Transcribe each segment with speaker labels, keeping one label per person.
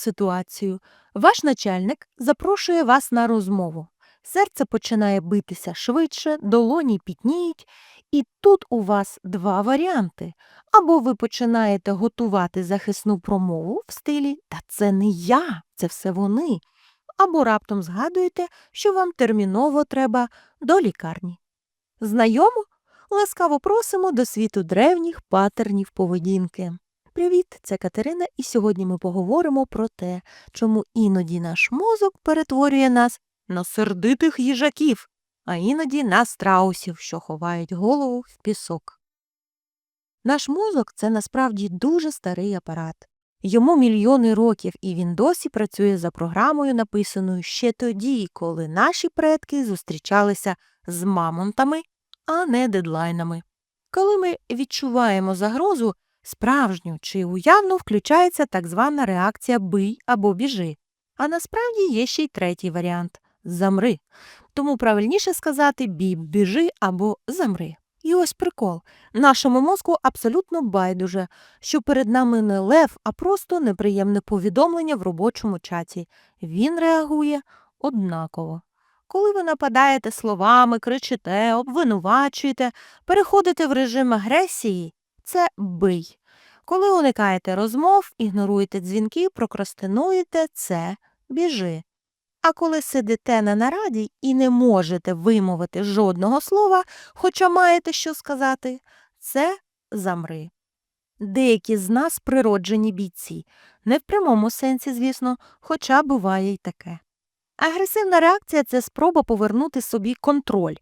Speaker 1: ситуацію. Ваш начальник запрошує вас на розмову. Серце починає битися швидше, долоні пітніють, і тут у вас два варіанти. Або ви починаєте готувати захисну промову в стилі Та це не я, це все вони. Або раптом згадуєте, що вам терміново треба до лікарні. Знайомо? Ласкаво просимо до світу древніх патернів поведінки. Привіт, це Катерина, і сьогодні ми поговоримо про те, чому іноді наш мозок перетворює нас на сердитих їжаків, а іноді на страусів, що ховають голову в пісок. Наш мозок це насправді дуже старий апарат. Йому мільйони років, і він досі працює за програмою, написаною ще тоді, коли наші предки зустрічалися з мамонтами, а не дедлайнами. Коли ми відчуваємо загрозу, справжню чи уявну включається так звана реакція бий або біжи. А насправді є ще й третій варіант замри. Тому правильніше сказати бій, біжи або замри. І ось прикол. Нашому мозку абсолютно байдуже, що перед нами не лев, а просто неприємне повідомлення в робочому чаті. Він реагує однаково. Коли ви нападаєте словами, кричите, обвинувачуєте, переходите в режим агресії, це бий. Коли уникаєте розмов, ігноруєте дзвінки, прокрастинуєте, це біжи. А коли сидите на нараді і не можете вимовити жодного слова, хоча маєте що сказати, це замри. Деякі з нас природжені бійці, не в прямому сенсі, звісно, хоча буває й таке. Агресивна реакція це спроба повернути собі контроль.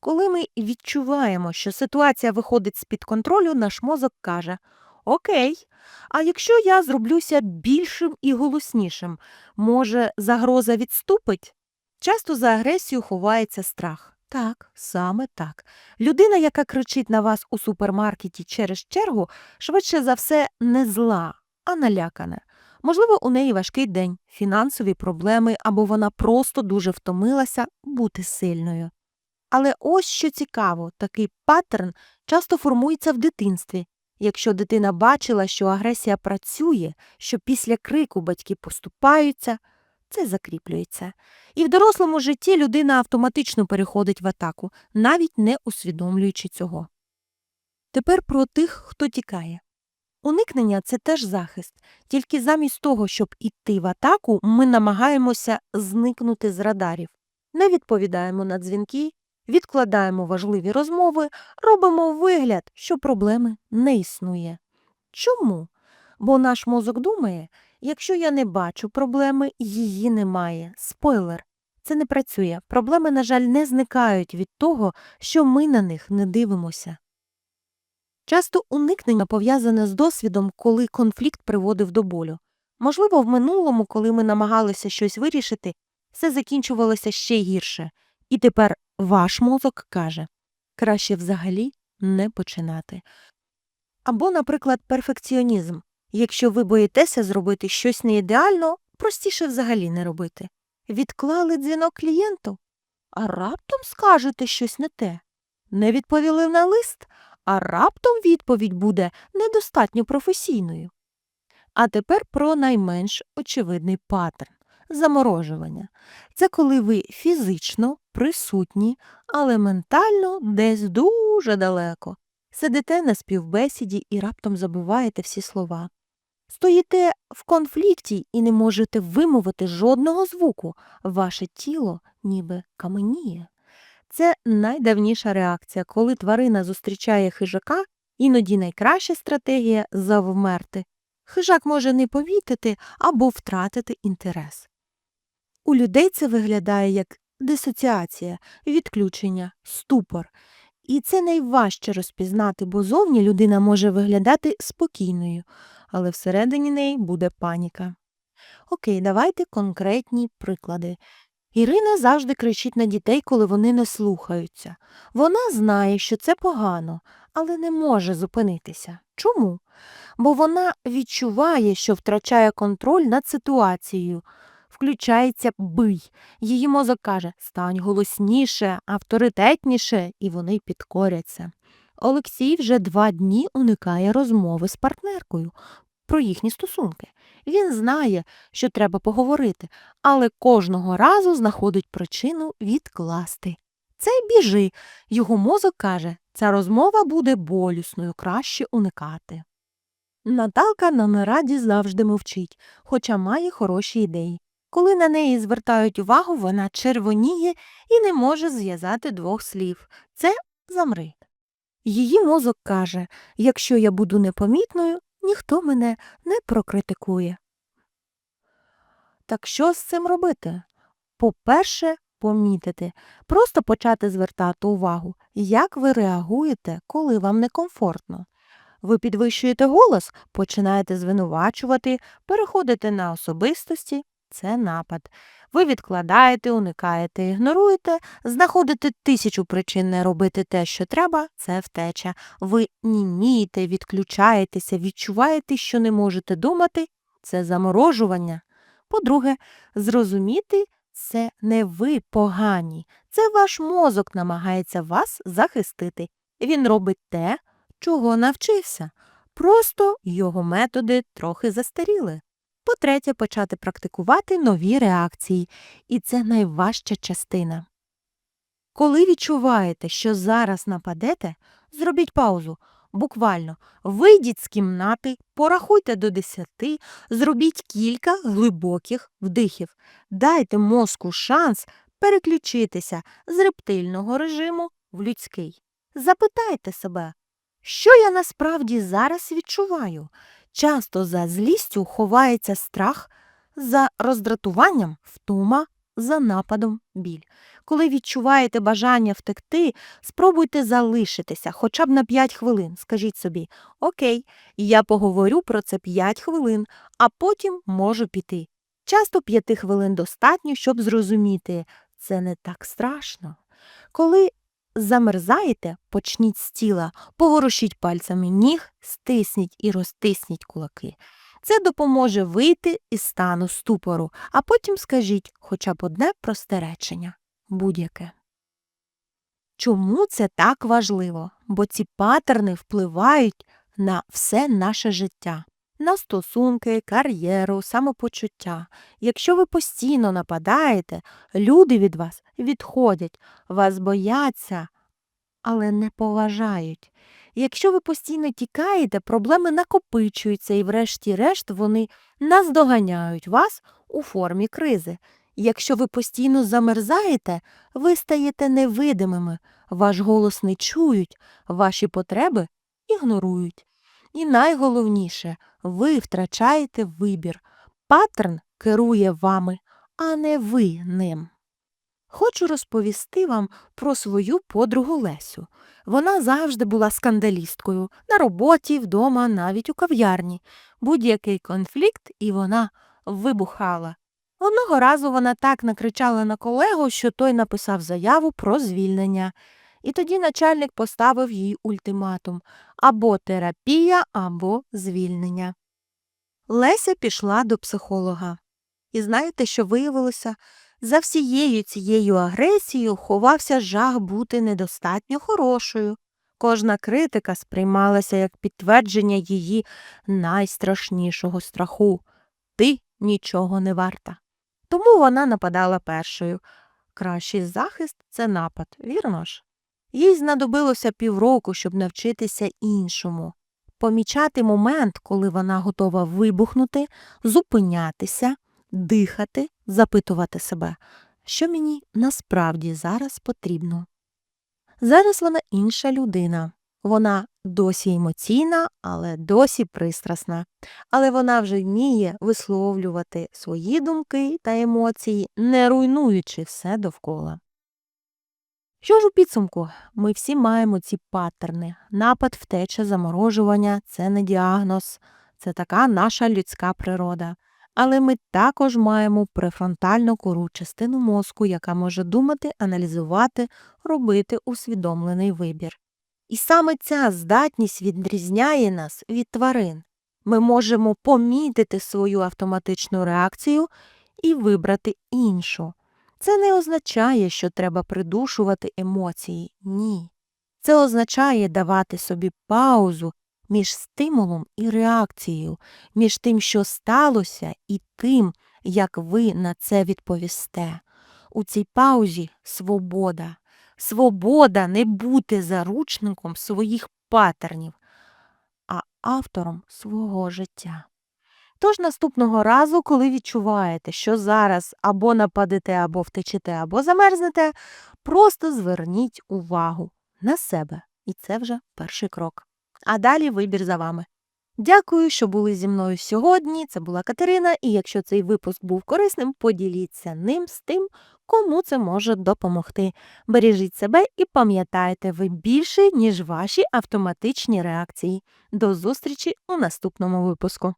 Speaker 1: Коли ми відчуваємо, що ситуація виходить з-під контролю, наш мозок каже Окей, а якщо я зроблюся більшим і голоснішим, може, загроза відступить? Часто за агресію ховається страх. Так, саме так. Людина, яка кричить на вас у супермаркеті через чергу, швидше за все не зла, а налякана. Можливо, у неї важкий день, фінансові проблеми, або вона просто дуже втомилася бути сильною. Але ось що цікаво, такий паттерн часто формується в дитинстві. Якщо дитина бачила, що агресія працює, що після крику батьки поступаються, це закріплюється. І в дорослому житті людина автоматично переходить в атаку, навіть не усвідомлюючи цього. Тепер про тих, хто тікає. Уникнення це теж захист, тільки замість того, щоб іти в атаку, ми намагаємося зникнути з радарів. Не відповідаємо на дзвінки, відкладаємо важливі розмови, робимо вигляд, що проблеми не існує. Чому? Бо наш мозок думає, якщо я не бачу проблеми, її немає. Спойлер. Це не працює. Проблеми, на жаль, не зникають від того, що ми на них не дивимося. Часто уникнення пов'язане з досвідом, коли конфлікт приводив до болю. Можливо, в минулому, коли ми намагалися щось вирішити, все закінчувалося ще гірше, і тепер ваш мозок каже краще взагалі не починати. Або, наприклад, перфекціонізм. Якщо ви боїтеся зробити щось не ідеально, простіше взагалі не робити. Відклали дзвінок клієнту, а раптом скажете щось не те. Не відповіли на лист, а раптом відповідь буде недостатньо професійною. А тепер про найменш очевидний паттерн заморожування. Це коли ви фізично присутні, але ментально десь дуже далеко. Сидите на співбесіді і раптом забуваєте всі слова. Стоїте в конфлікті і не можете вимовити жодного звуку, ваше тіло ніби каменіє. Це найдавніша реакція, коли тварина зустрічає хижака, іноді найкраща стратегія завмерти. Хижак може не помітити або втратити інтерес. У людей це виглядає як дисоціація, відключення, ступор. І це найважче розпізнати, бо зовні людина може виглядати спокійною, але всередині неї буде паніка. Окей, давайте конкретні приклади. Ірина завжди кричить на дітей, коли вони не слухаються. Вона знає, що це погано, але не може зупинитися. Чому? Бо вона відчуває, що втрачає контроль над ситуацією. Включається бий. Її мозок каже стань голосніше, авторитетніше, і вони підкоряться. Олексій вже два дні уникає розмови з партнеркою про їхні стосунки. Він знає, що треба поговорити, але кожного разу знаходить причину відкласти. Це біжи. Його мозок каже, ця розмова буде болісною, краще уникати. Наталка на нараді завжди мовчить, хоча має хороші ідеї. Коли на неї звертають увагу, вона червоніє і не може зв'язати двох слів. Це замри. Її мозок каже, якщо я буду непомітною, ніхто мене не прокритикує. Так що з цим робити? По-перше, помітити, просто почати звертати увагу, як ви реагуєте, коли вам некомфортно. Ви підвищуєте голос, починаєте звинувачувати, переходите на особистості це напад. Ви відкладаєте, уникаєте, ігноруєте, знаходите тисячу причин не робити те, що треба, це втеча. Ви німієте, відключаєтеся, відчуваєте, що не можете думати, це заморожування. По-друге, зрозуміти це не ви погані, це ваш мозок намагається вас захистити. Він робить те, чого навчився. Просто його методи трохи застаріли. По-третє, почати практикувати нові реакції, і це найважча частина. Коли відчуваєте, що зараз нападете, зробіть паузу. Буквально вийдіть з кімнати, порахуйте до десяти, зробіть кілька глибоких вдихів, дайте мозку шанс переключитися з рептильного режиму в людський. Запитайте себе, що я насправді зараз відчуваю? Часто за злістю ховається страх, за роздратуванням втома, за нападом біль. Коли відчуваєте бажання втекти, спробуйте залишитися хоча б на 5 хвилин. Скажіть собі, окей, я поговорю про це 5 хвилин, а потім можу піти. Часто 5 хвилин достатньо, щоб зрозуміти, це не так страшно. Коли замерзаєте, почніть з тіла, поворушіть пальцями ніг, стисніть і розтисніть кулаки. Це допоможе вийти із стану ступору, а потім скажіть хоча б одне просте речення будь-яке. Чому це так важливо? Бо ці патерни впливають на все наше життя, на стосунки, кар'єру, самопочуття. Якщо ви постійно нападаєте, люди від вас відходять, вас бояться, але не поважають. Якщо ви постійно тікаєте, проблеми накопичуються і, врешті-решт, вони наздоганяють вас у формі кризи. Якщо ви постійно замерзаєте, ви стаєте невидимими, ваш голос не чують, ваші потреби ігнорують. І найголовніше, ви втрачаєте вибір. Паттерн керує вами, а не ви ним. Хочу розповісти вам про свою подругу Лесю. Вона завжди була скандалісткою на роботі, вдома, навіть у кав'ярні. Будь-який конфлікт, і вона вибухала. Одного разу вона так накричала на колегу, що той написав заяву про звільнення. І тоді начальник поставив їй ультиматум або терапія, або звільнення. Леся пішла до психолога. І знаєте, що виявилося? За всією цією агресією ховався жах бути недостатньо хорошою. Кожна критика сприймалася як підтвердження її найстрашнішого страху ти нічого не варта. Тому вона нападала першою. Кращий захист це напад, вірно ж? Їй знадобилося півроку, щоб навчитися іншому, помічати момент, коли вона готова вибухнути, зупинятися, дихати, запитувати себе, що мені насправді зараз потрібно. Зараз вона інша людина. Вона досі емоційна, але досі пристрасна. Але вона вже вміє висловлювати свої думки та емоції, не руйнуючи все довкола. Що ж у підсумку? Ми всі маємо ці паттерни. Напад, втеча, заморожування це не діагноз, це така наша людська природа. Але ми також маємо префронтальну кору частину мозку, яка може думати, аналізувати, робити усвідомлений вибір. І саме ця здатність відрізняє нас від тварин. Ми можемо помітити свою автоматичну реакцію і вибрати іншу. Це не означає, що треба придушувати емоції. Ні. Це означає давати собі паузу між стимулом і реакцією, між тим, що сталося, і тим, як ви на це відповісте. У цій паузі свобода. Свобода не бути заручником своїх патернів, а автором свого життя. Тож наступного разу, коли відчуваєте, що зараз або нападете, або втечете, або замерзнете, просто зверніть увагу на себе. І це вже перший крок. А далі вибір за вами. Дякую, що були зі мною сьогодні. Це була Катерина, і якщо цей випуск був корисним, поділіться ним з тим, кому це може допомогти. Бережіть себе і пам'ятайте, ви більше, ніж ваші автоматичні реакції. До зустрічі у наступному випуску.